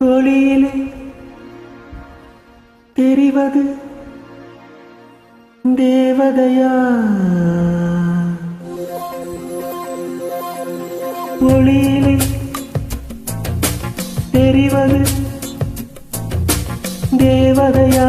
ஒளியிலே தெரிவது தேவதையா? ஒளியிலே தெரிவது தேவதையா?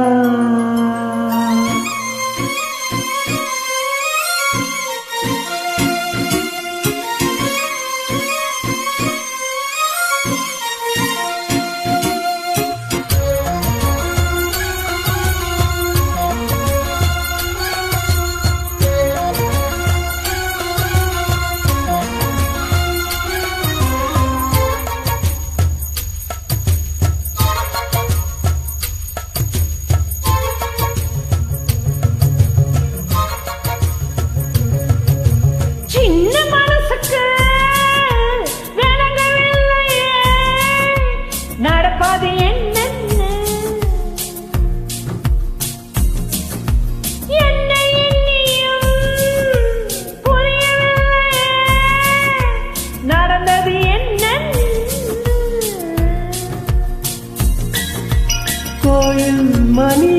கோயில் மணிய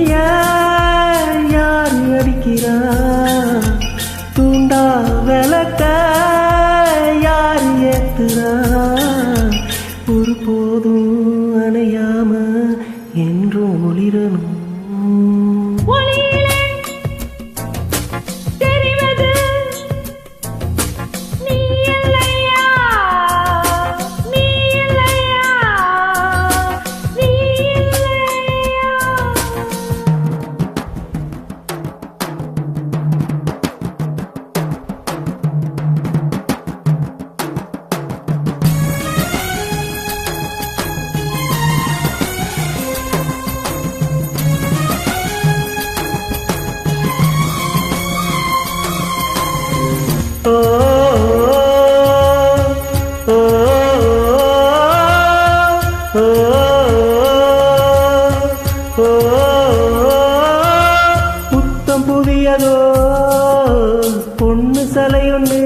புத்தம் பொண்ணு சலை ஒண்ணு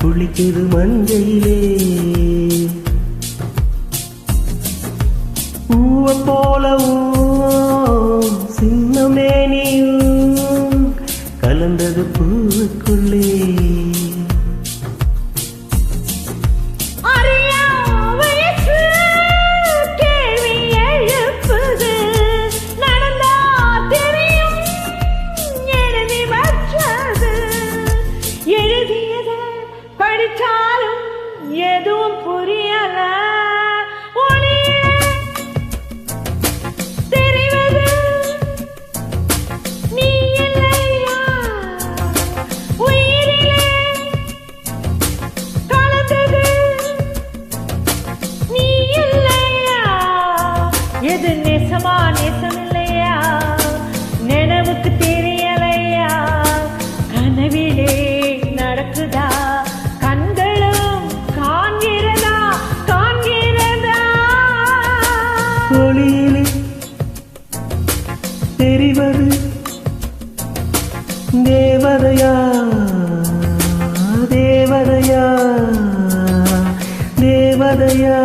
குளிக்குது மஞ்சையிலே. பூவ போலவும் சின்ன மேனியும் கலந்தது பூவுக்குள்ளே. இது நேசமா நேசமில்லையா? நினைவுக்கு தெரியலையா? கனவிலே நடக்குதா? கண்களும் காண்கிறதா? காண்கிறதா? ஒளியிலே தெரிவது தேவதையா? தேவதையா? தேவதையா?